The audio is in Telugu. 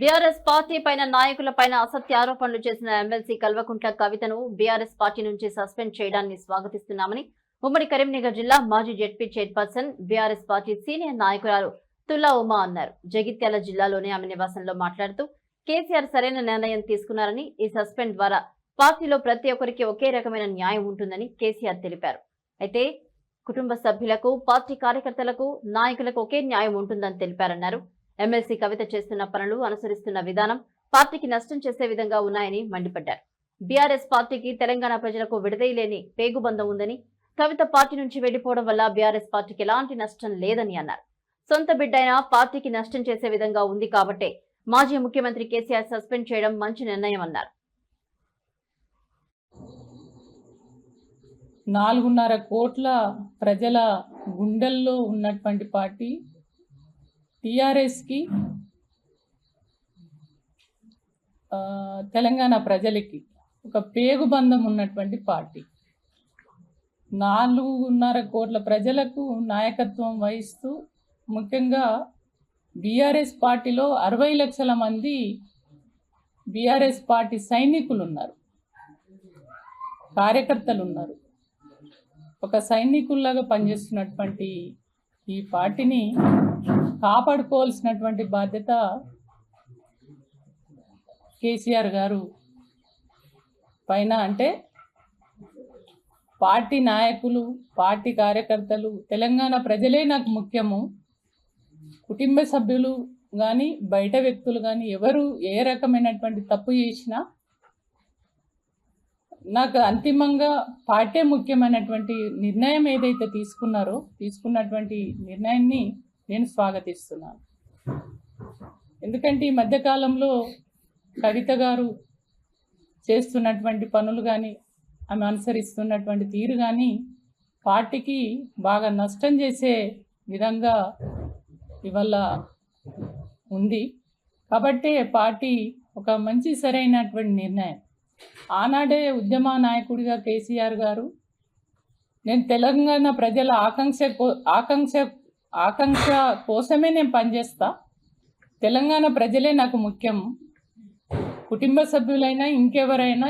బీఆర్ఎస్ పార్టీ పైన నాయకుల పైన అసత్య ఆరోపణలు చేసిన ఎమ్మెల్సీ కల్వకుంట్ల కవితను బీఆర్ఎస్ పార్టీ నుంచి సస్పెండ్ చేయడాన్ని స్వాగతిస్తున్నామని ఉమ్మడి కరీంనగర్ జిల్లా మాజీ ZP chairperson BRS party senior నాయకురాలు తుల్లా ఉమా అన్నారు. జగిత్యాల జిల్లాలోని ఆమె నివాసంలో మాట్లాడుతూ కేసీఆర్ సరైన నిర్ణయం తీసుకున్నారని ఈ సస్పెండ్ ద్వారా పార్టీలో ప్రతి ఒక్కరికి ఒకే రకమైన న్యాయం ఉంటుందని కేసీఆర్ తెలిపారు. అయితే కుటుంబ సభ్యులకు పార్టీ కార్యకర్తలకు నాయకులకు ఒకే న్యాయం ఉంటుందని తెలిపారన్నారు. ఎమ్మెల్సీ కవిత చేస్తున్న పనులు అనుసరిస్తున్న విధానం పార్టీకి నష్టం చేసే విధంగా ఉన్నాయని మండిపడ్డారు. బీఆర్ఎస్ పార్టీకి తెలంగాణ ప్రజలకు విడదీయలేని పేగుబంధం ఉందని కవిత పార్టీ నుంచి వెళ్ళిపోవడం వల్ల బీఆర్ఎస్ పార్టీకి ఎలాంటి నష్టం లేదని అన్నారు. సొంత బిడ్డైనా పార్టీకి నష్టం చేసే విధంగా ఉంది కాబట్టే మాజీ ముఖ్యమంత్రి కేసీఆర్ సస్పెండ్ చేయడం మంచి నిర్ణయం అన్నారు. నాలుగున్నర కోట్ల ప్రజల గుండెల్లో ఉన్నటువంటి పార్టీ టిఆర్ఎస్కి తెలంగాణ ప్రజలకి ఒక పేగుబంధం ఉన్నటువంటి పార్టీ. నాలుగున్నర కోట్ల ప్రజలకు నాయకత్వం వహిస్తూ ముఖ్యంగా బీఆర్ఎస్ పార్టీలో అరవై లక్షల మంది బీఆర్ఎస్ పార్టీ సైనికులు ఉన్నారు కార్యకర్తలు ఉన్నారు ఒక సైనికుల్లాగా పనిచేస్తున్నటువంటి ఈ పార్టీని కాపాడుకోవాల్సినటువంటి బాధ్యత కేసీఆర్ గారు పైన అంటే పార్టీ నాయకులు పార్టీ కార్యకర్తలు తెలంగాణ ప్రజలే నాకు ముఖ్యము. కుటుంబ సభ్యులు కానీ బయట వ్యక్తులు కానీ ఎవరు ఏ రకమైనటువంటి తప్పు చేసినా నాకు అంతిమంగా పార్టీ ముఖ్యమైనటువంటి నిర్ణయం ఏదైతే తీసుకున్నారో తీసుకున్నటువంటి నిర్ణయాన్ని నేను స్వాగతిస్తున్నాను. ఎందుకంటే ఈ మధ్యకాలంలో కవిత గారు చేస్తున్నటువంటి పనులు కానీ ఆమె అనుసరిస్తున్నటువంటి తీరు కానీ పార్టీకి బాగా నష్టం చేసే విధంగా ఇవాళ ఉంది. కాబట్టే పార్టీ ఒక మంచి సరైనటువంటి నిర్ణయం. ఆనాడే ఉద్యమ నాయకుడిగా కేసీఆర్ గారు నేను తెలంగాణ ప్రజల ఆకాంక్ష కో- ఆకాంక్ష ఆకాంక్ష కోసమే నేను పనిచేస్తా. తెలంగాణ ప్రజలే నాకు ముఖ్యం. కుటుంబ సభ్యులైనా ఇంకెవరైనా